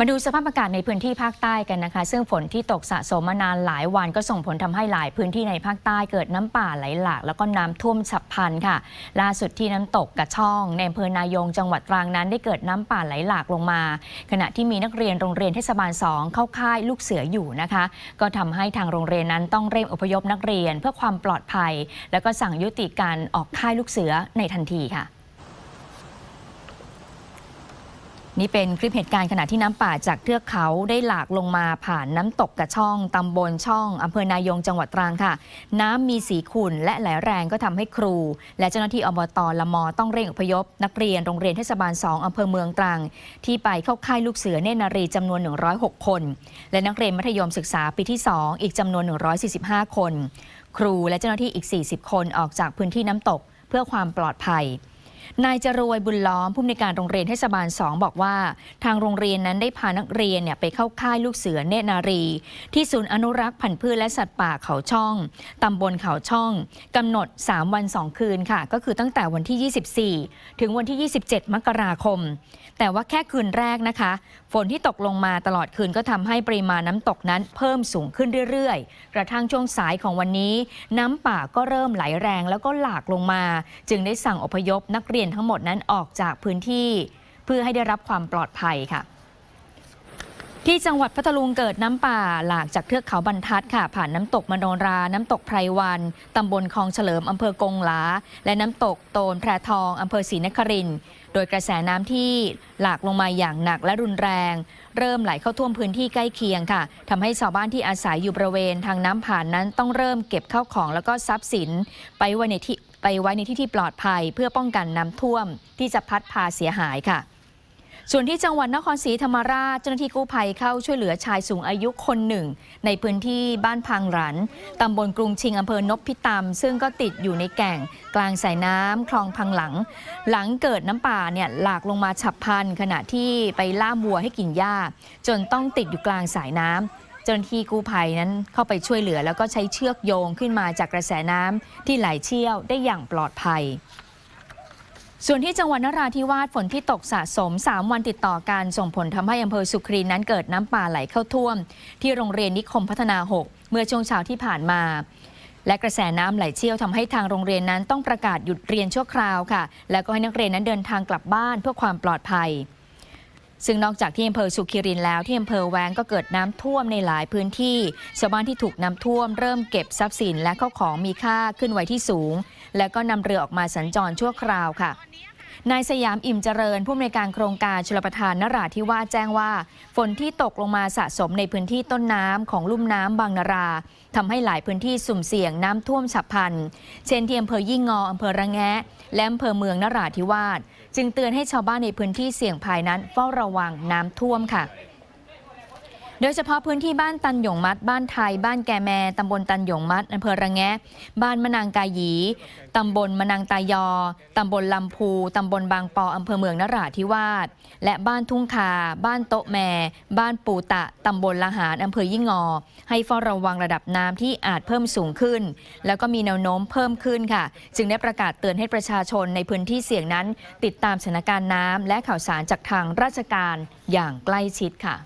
มาดูสภาพอากาศในพื้นที่ภาคใต้กันนะคะ ซึ่งฝนที่ตกสะสมมานานหลายวันก็ส่งผลทำให้หลายพื้นที่ในภาคใต้เกิดน้ำป่าไหลหลาก แล้วก็น้ำท่วมฉับพลันค่ะ ล่าสุดที่น้ำตกกระช่อง ในอำเภอนายงจังหวัดตรังนั้น ได้เกิดน้ำป่าไหลหลากลงมา ขณะที่มีนักเรียนโรงเรียนเทศบาล2เข้าค่ายลูกเสืออยู่นะคะ ก็ทำให้ทางโรงเรียนนั้นต้องเร่งอพยพนักเรียนเพื่อความปลอดภัย แล้วก็สั่งยุติการออกค่ายลูกเสือในทันทีค่ะ นี่เป็นคลิปเหตุการณ์ขณะที่น้ำป่าจากเทือกเขาได้หลากลงมาผ่านน้ำตกกระช่องตำบลช่องอำเภอนายงจังหวัดตรังค่ะ น้ำมีสีขุ่นและไหลแรงก็ทำให้ครู และเจ้าหน้าที่อบตละมอต้องเร่งอพยพ นักเรียนโรงเรียนเทศบาล2อำเภอเมืองตรัง ที่ไปเข้าค่ายลูกเสือเนนารีจำนวน 106 คน และนักเรียนมัธยมศึกษาปีที่ 2 อีกจำนวน 145 คน ครูและเจ้าหน้าที่อีก 40 คนออกจากพื้นที่น้ำตกเพื่อความปลอดภัย นายจรวยบุญล้อมผู้อำนวยการโรงเรียนเทศบาล 2 บอกว่า ทางโรงเรียนนั้นได้พานักเรียนเนี่ยไปเข้าค่ายลูกเสือเนตรนารี ที่ศูนย์อนุรักษ์พันธุ์พืชและสัตว์ป่าเขาช่องตำบลเขาช่องกำหนด 3 วัน 2 คืนค่ะ ก็คือตั้งแต่วันที่ 24 ถึงวันที่ 27 มกราคม แต่ว่าแค่คืนแรกนะคะ ฝนที่ตกลงมาตลอดคืนก็ทำให้ปริมาณน้ำตกนั้นเพิ่มสูงขึ้นเรื่อยๆ กระทั่งช่วงสายของวันนี้ น้ำป่าก็เริ่มไหลแรงแล้วก็หลากลงมา จึงได้สั่งอพยพนักเรียนทั้งหมดนั้นออกจากพื้นที่เพื่อให้ได้รับความปลอดภัยค่ะ ที่จังหวัดพัทลุงเกิดน้ำป่าหลากจากเทือกเขาบรรทัดค่ะ ผ่านน้ำตกมโนรา น้ำตกไพรวันตำบลคลองเฉลิมอำเภอกงหลา และน้ำตกโตนแพรทองอำเภอศรีนครินทร์โดยกระแสน้ำที่หลากลงมาอย่างหนักและรุนแรง เริ่มไหลเข้าท่วมพื้นที่ใกล้เคียงค่ะทำให้ชาวบ้านที่อาศัยอยู่บริเวณทางน้ำผ่านนั้นต้องเริ่มเก็บข้าวของแล้วก็ทรัพย์สิน ไปไว้ในที่ ไปไว้ในที่ที่ปลอดภัย เพื่อป้องกันน้ำท่วมที่จะพัดพาเสียหายค่ะ ส่วนที่จังหวัดนครศรีธรรมราชเจ้าหน้าที่กู้ภัยเข้าช่วยเหลือชายสูงอายุคนหนึ่ง ในพื้นที่บ้านพังหรันตำบลกรุงชิงอำเภอนพิตำซึ่งก็ติดอยู่ในแก่ง กลางสายน้ำคลองพังหลัง หลังเกิดน้ำป่าเนี่ยหลากลงมาฉับพลันขณะที่ไปล่ามวัวให้กินหญ้า จนต้องติดอยู่กลางสายน้ำ จ้าหน้าที่กู้ภัยนั้นเข้าไปช่วยเหลือ แล้วก็ใช้เชือกโยงขึ้นมาจากกระแสน้ำที่ไหลเชี่ยวได้อย่างปลอดภัยส่วนที่จังหวัดนราธิวาสฝนที่ตกสะสม 3 วันติดต่อกันส่งผลทำให้อำเภอสุครีนั้นเกิดน้ำป่าไหลเข้าท่วม ที่โรงเรียนนิคมพัฒนา 6 เมื่อช่วงเช้าที่ผ่านมา และกระแสน้ำไหลเชี่ยวทำให้ทางโรงเรียนนั้นต้องประกาศหยุดเรียนชั่วคราวค่ะ แล้วก็ให้นักเรียนนั้นเดินทางกลับบ้านเพื่อความปลอดภัย ซึ่งนอกจากที่อำเภอสุขิรินแล้วที่อำเภอแวงก็เกิดน้ำท่วมในหลายพื้นที่ ชาวบ้านที่ถูกน้ำท่วมเริ่มเก็บทรัพย์สินและเข้าของมีค่าขึ้นไว้ที่สูง และก็นำเรือออกมาสัญจรชั่วคราวค่ะ นายสยามอิ่มเจริญผู้อำนวยการโครงการชลประทานนราธิวาสแจ้งว่า ฝนที่ตกลงมาสะสมในพื้นที่ต้นน้ำของลุ่มน้ำบางนาราทำให้หลายพื้นที่สุ่มเสี่ยงน้ำท่วมฉับพลัน เช่นที่อำเภอยี่งออำเภอระแงะ และอำเภอเมืองนราธิวาสจึงเตือนให้ชาวบ้านในพื้นที่เสี่ยงภัยนั้นเฝ้าระวังน้ำท่วมค่ะ โดยเฉพาะพื้นที่บ้านตันหยงมัด บ้านไทย บ้านแกแมตำบลตันหยงมัดอำเภอระแงะ บ้านมะนางกาหยีตำบลมะนางตายอตำบลลำพูตำบลบางปออำเภอเมืองนราธิวาสและบ้านทุ่งคา บ้านโต๊ะแมบ้านปูตะตำบลละหารอำเภอยี่งอ ให้เฝ้าระวังระดับน้ำที่อาจเพิ่มสูงขึ้น แล้วก็มีแนวโน้มเพิ่มขึ้นค่ะ จึงได้ประกาศเตือนให้ประชาชนในพื้นที่เสี่ยงนั้น ติดตามสถานการณ์น้ำและข่าวสารจากทางราชการอย่างใกล้ชิดค่ะ